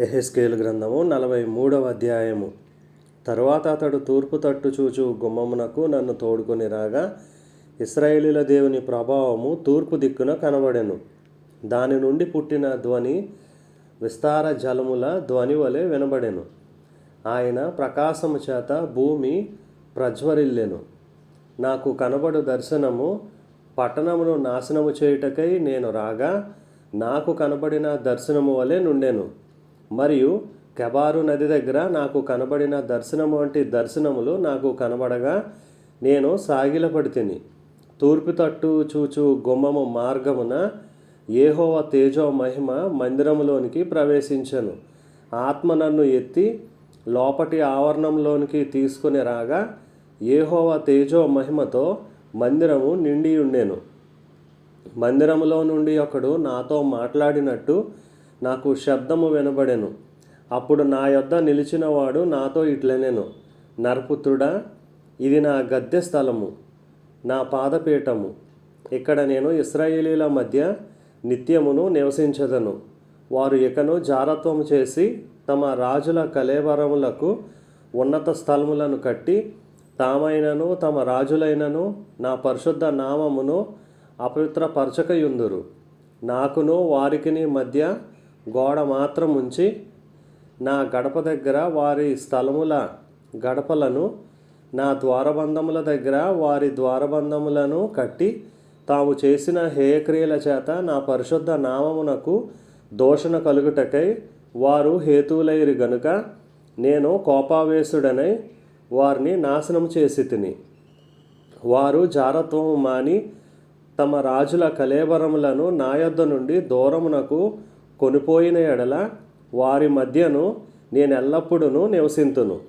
ఎహెస్కేలు గ్రంథము నలభై మూడవ అధ్యాయము. తరువాత అతడు తూర్పు తట్టు చూచు గుమ్మమునకు నన్ను తోడుకొని రాగా ఇస్రాయేలీల దేవుని ప్రభావము తూర్పు దిక్కున కనబడెను. దాని నుండి పుట్టిన ధ్వని విస్తార జలముల ధ్వని వలె వినబడెను. ఆయన ప్రకాశము చేత భూమి ప్రజ్వరిల్లెను. నాకు కనబడు దర్శనము పట్టణమును నాశనము చేయుటకై నేను రాగా నాకు కనబడిన దర్శనము వలె నుండెను. మరియు కెబారు నది దగ్గర నాకు కనబడిన దర్శనము వంటి దర్శనములు నాకు కనబడగా నేను సాగిలపడితిని. తూర్పు తట్టు చూచు గుమ్మము మార్గమున ఏహోవ తేజో మహిమ మందిరములోనికి ప్రవేశించను. ఆత్మ నన్ను ఎత్తి లోపటి ఆవరణంలోనికి తీసుకుని రాగా ఏహోవ తేజో మహిమతో మందిరము నిండి ఉండెను. మందిరములో నుండి ఒకడు నాతో మాట్లాడినట్టు నాకు శబ్దము వినబడెను. అప్పుడు నా యొద్ద నిలిచినవాడు నాతో ఇట్లనెను. నరపుత్రుడా ఇది నా గద్దె స్థలము నా పాదపీఠము. ఇక్కడ నేను ఇస్రాయేలీల మధ్య నిత్యమును నివసించదను. వారు ఇకను జారత్వము చేసి తమ రాజుల కలేవరములకు ఉన్నత స్థలములను కట్టి తామైనను తమ రాజులైనను నా పరిశుద్ధ నామమును అపవిత్రపరచకయుందురు. నాకును వారికిని మధ్య గోడ మాత్రం ఉంచి నా గడప దగ్గర వారి స్థలముల గడపలను నా ద్వారబంధముల దగ్గర వారి ద్వారబంధములను కట్టి తాము చేసిన హేయక్రియల చేత నా పరిశుద్ధ నామమునకు దోషణ కలుగుటకై వారు హేతువులైరు గనుక నేను కోపావేశుడనై వారిని నాశనం చేసి తిని. వారు జారత్వము మాని తమ రాజుల కలేబరములను నా యొద్ద నుండి దూరమునకు కొనిపోయిన ఎడల వారి మధ్యను నేను ఎల్లప్పుడూ నివసింతును.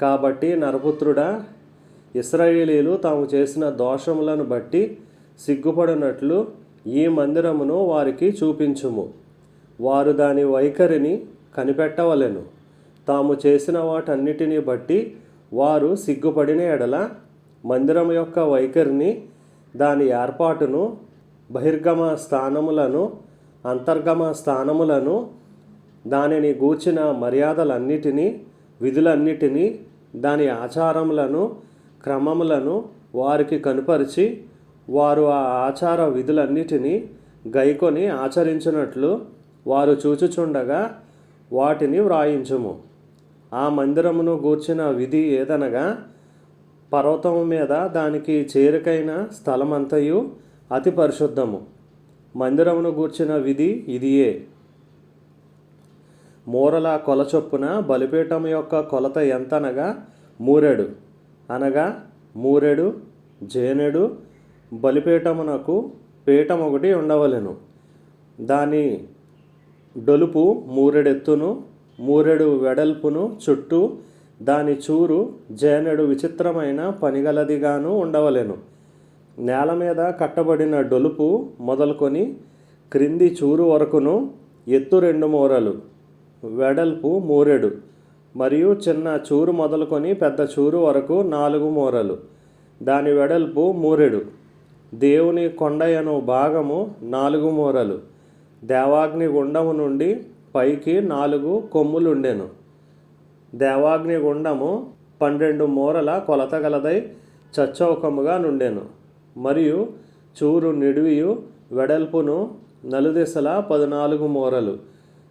కాబట్టి నరపుత్రుడా ఇస్రాయేలీలు తాము చేసిన దోషములను బట్టి సిగ్గుపడినట్లు ఈ మందిరమును వారికి చూపించుము. వారు దాని వైఖరిని కనిపెట్టవలెను. తాము చేసిన వాటన్నిటిని బట్టి వారు సిగ్గుపడిన ఎడల మందిరం యొక్క వైఖరిని దాని ఏర్పాటును బహిర్గమ స్థానములను అంతర్గమ స్థానములను దానిని గూర్చిన మర్యాదలన్నిటినీ విధులన్నిటినీ దాని ఆచారములను క్రమములను వారికి కనుపరిచి వారు ఆ ఆచార విధులన్నిటినీ గైకొని ఆచరించినట్లు వారు చూచుచుండగా వాటిని వ్రాయించుము. ఆ మందిరమును గూర్చిన విధి ఏదనగా పర్వతము మీద దానికి చేరికైన స్థలమంతయు అతి పరిశుద్ధము. మందిరమును గూర్చిన విధి ఇదియే. మూరల కొల చొప్పున బలిపీఠం యొక్క కొలత ఎంతనగా? మూరెడు. అనగా మూరెడు జేనెడు బలిపీఠమునకు పీఠం ఒకటి ఉండవలెను. దాని డొలుపు మూరెడెత్తును మూరెడు వెడల్పును చుట్టూ దాని చూరు జేనెడు విచిత్రమైన పనిగలదిగాను ఉండవలెను. నేల మీద కట్టబడిన డొలుపు మొదలుకొని క్రింది చూరు వరకును ఎత్తు రెండు మూరలు వెడల్పు మూరెడు మరియు చిన్న చూరు మొదలుకొని పెద్ద చూరు వరకు నాలుగు మూరలు దాని వెడల్పు మూరెడు. దేవుని కొండయను భాగము నాలుగు మూరలు దేవాగ్ని గుండము నుండి పైకి నాలుగు కొమ్ములుండెను. దేవాగ్ని గుండము పన్నెండు మూరల కొలత గలదై చచ్చౌకముగా నుండెను. మరియు చూరు నిడివియు వెడల్పును నలుదిశల పద్నాలుగు మూరలు.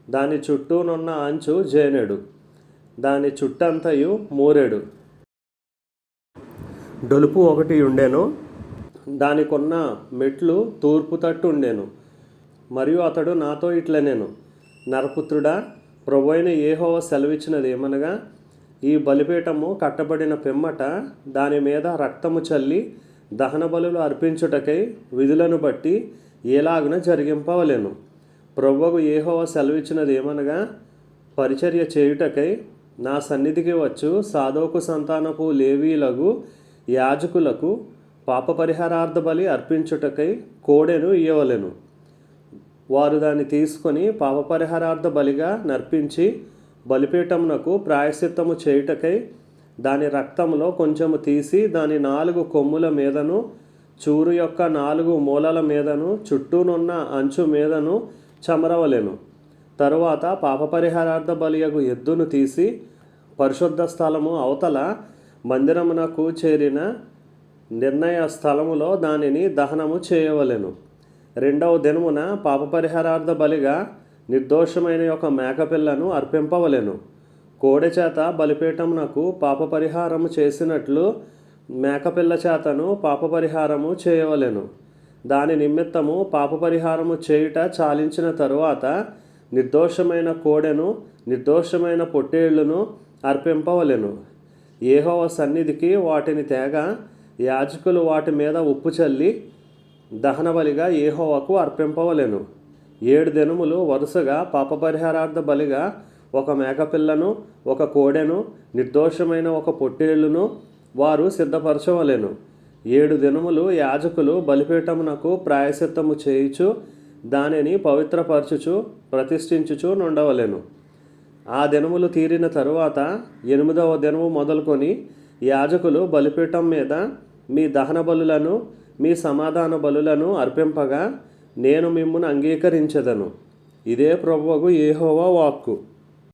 దాని చుట్టూనున్న అంచు జేనెడు. దాని చుట్టంతయు మూరెడు. డొలుపు ఒకటి ఉండెను దానికున్న మెట్లు తూర్పు తట్టు ఉండెను. మరియు అతడు నాతో ఇట్లనేను. నరపుత్రుడా ప్రభు అయిన ఏహోవ సెలవిచ్చినది ఏమనగా ఈ బలిపీఠము కట్టబడిన పిమ్మట దాని మీద రక్తము చల్లి దహన బలులు అర్పించుటకై విధులను బట్టి ఏలాగున జరిగింపవలేను. ప్రభువకు ఏహోవ సెలవిచ్చినది ఏమనగా పరిచర్య చేయుటకై నా సన్నిధికి వచ్చు సాధోకు సంతానపు లేవీలకు యాజకులకు పాప పరిహారార్థ బలి అర్పించుటకై కోడెను ఇయ్యవలెను. వారు దాన్ని తీసుకొని పాప పరిహారార్థ బలిగా నర్పించి బలిపీఠమునకు ప్రాయశ్చిత్తము చేయుటకై దాని రక్తంలో కొంచెము తీసి దాని నాలుగు కొమ్ముల మీదను చూరు యొక్క నాలుగు మూలల మీదను చుట్టూనున్న అంచు మీదను చమరవలెను. తరువాత పాపపరిహారార్థ బలియగు ఎద్దును తీసి పరిశుద్ధ స్థలము అవతల మందిరమునకు చేరిన నిర్ణయ స్థలములో దానిని దహనము చేయవలెను. రెండవ దినమున పాపపరిహారార్థ బలిగా నిర్దోషమైన ఒక మేకపిల్లను అర్పింపవలెను. కోడె చేత బలిపీఠమునకు పాపపరిహారము చేసినట్లు మేకపిల్ల చేతను పాపపరిహారము చేయవలెను. దాని నిమిత్తము పాపపరిహారము చేయుట చాలించిన తరువాత నిర్దోషమైన కోడెను నిర్దోషమైన పొట్టేళ్ళను అర్పింపవలెను. ఏహోవ సన్నిధికి వాటిని తేగ యాజకులు వాటి మీద ఉప్పు చల్లి దహనబలిగా ఏహోవకు అర్పింపవలెను. ఏడు దినములు వరుసగా పాపపరిహారార్థ బలిగా ఒక మేకపిల్లను ఒక కోడెను నిర్దోషమైన ఒక పొట్టేళ్ళును వారు సిద్ధపరచవలెను. ఏడు దినములు యాజకులు బలిపీఠమునకు ప్రాయశిత్తము చేయుచు దానిని పవిత్రపరచుచు ప్రతిష్ఠించుచు నుండవలెను. ఆ దినములు తీరిన తరువాత ఎనిమిదవ దినము మొదలుకొని యాజకులు బలిపీఠం మీద మీ దహన బలులను మీ సమాధాన బలులను అర్పింపగా నేను మిమ్మును అంగీకరించదను. ఇదే ప్రభువకు ఏహోవా వాక్కు.